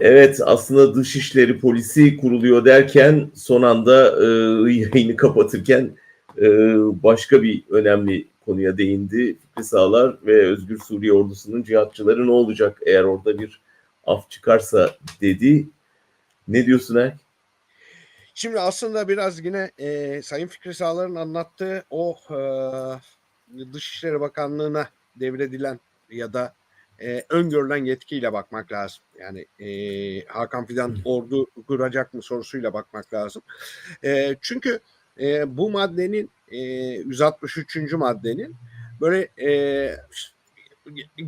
Evet aslında dışişleri polisi kuruluyor derken son anda e, yayını kapatırken e, başka bir önemli konuya değindi. Fikri Sağlar ve Özgür Suriye ordusunun cihatçıları ne olacak eğer orada bir af çıkarsa dedi. Ne diyorsun Erk? Şimdi aslında biraz yine e, Sayın Fikri Sağlar'ın anlattığı o e, Dışişleri Bakanlığı'na devredilen ya da e, öngörülen yetkiyle bakmak lazım. Yani e, Hakan Fidan ordu kuracak mı sorusuyla bakmak lazım. E, çünkü e, bu maddenin e, 163. maddenin böyle e,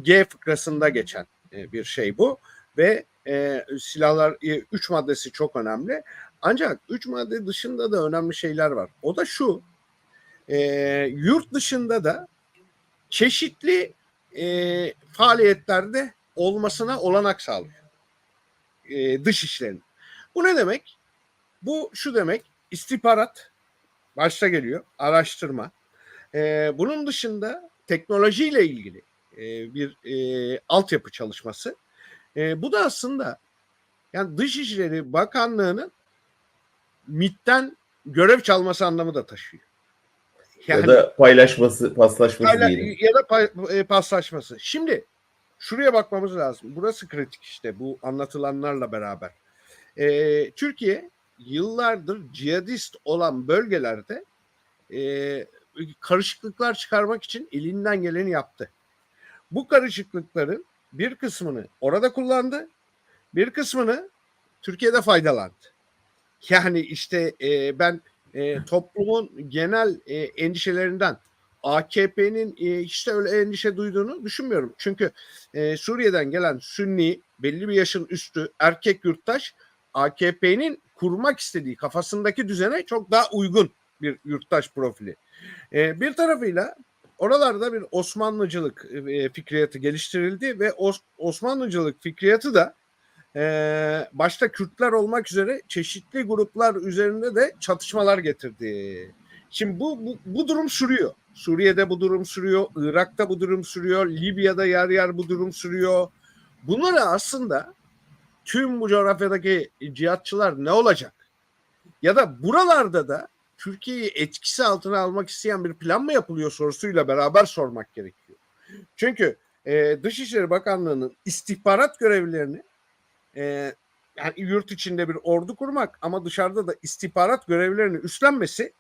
G fıkrasında geçen e, bir şey bu ve e, silahlar 3 maddesi çok önemli. Ancak 3 madde dışında da önemli şeyler var. O da şu. E, yurt dışında da çeşitli e, faaliyetlerde olmasına olanak sağlıyor. E, dış işlerin. Bu ne demek? Bu şu demek istihbarat başta geliyor. Araştırma. E, bunun dışında teknolojiyle ilgili e, bir e, altyapı çalışması. E, bu da aslında yani Dışişleri Bakanlığı'nın MIT'ten görev çalması anlamı da taşıyor. Yani, ya da paylaşması, paslaşması payla, diyelim. Ya da pay, e, paslaşması. Şimdi şuraya bakmamız lazım. Burası kritik işte bu anlatılanlarla beraber. Ee, Türkiye yıllardır cihadist olan bölgelerde e, karışıklıklar çıkarmak için elinden geleni yaptı. Bu karışıklıkların bir kısmını orada kullandı, bir kısmını Türkiye'de faydalandı. Yani işte e, ben e, toplumun genel e, endişelerinden AKP'nin e, hiç de öyle endişe duyduğunu düşünmüyorum. Çünkü e, Suriye'den gelen Sünni, belli bir yaşın üstü erkek yurttaş AKP'nin kurmak istediği kafasındaki düzene çok daha uygun bir yurttaş profili. E, bir tarafıyla oralarda bir Osmanlıcılık e, fikriyatı geliştirildi ve Os- Osmanlıcılık fikriyatı da ee, başta Kürtler olmak üzere çeşitli gruplar üzerinde de çatışmalar getirdi. Şimdi bu, bu, bu durum sürüyor. Suriye'de bu durum sürüyor, Irak'ta bu durum sürüyor, Libya'da yer yer bu durum sürüyor. Bunları aslında tüm bu coğrafyadaki cihatçılar ne olacak? Ya da buralarda da Türkiye'yi etkisi altına almak isteyen bir plan mı yapılıyor sorusuyla beraber sormak gerekiyor. Çünkü e, Dışişleri Bakanlığı'nın istihbarat görevlerini e, yani yurt içinde bir ordu kurmak ama dışarıda da istihbarat görevlerini üstlenmesi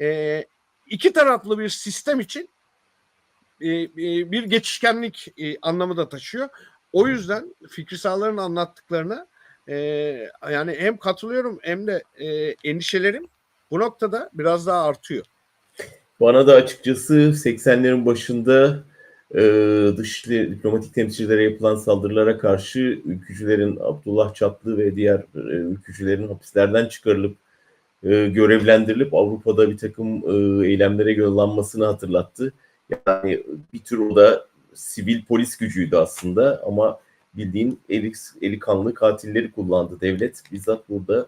e, iki taraflı bir sistem için e, e, bir geçişkenlik e, anlamı da taşıyor. O yüzden Fikri Sağlar'ın anlattıklarına e, yani hem katılıyorum hem de e, endişelerim bu noktada biraz daha artıyor. Bana da açıkçası 80'lerin başında e, dışişleri diplomatik temsilcilere yapılan saldırılara karşı ülkücülerin Abdullah Çatlı ve diğer e, ülkücülerin hapislerden çıkarılıp e, görevlendirilip Avrupa'da bir takım e, eylemlere yollanmasını hatırlattı. Yani bir tür o da sivil polis gücüydü aslında ama bildiğin eli, eli kanlı katilleri kullandı devlet bizzat burada.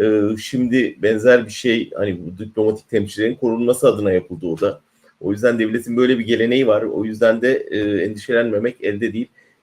E, şimdi benzer bir şey hani diplomatik temsilcilerin korunması adına yapıldı o da. O yüzden devletin böyle bir geleneği var. O yüzden de e, endişelenmemek elde değil.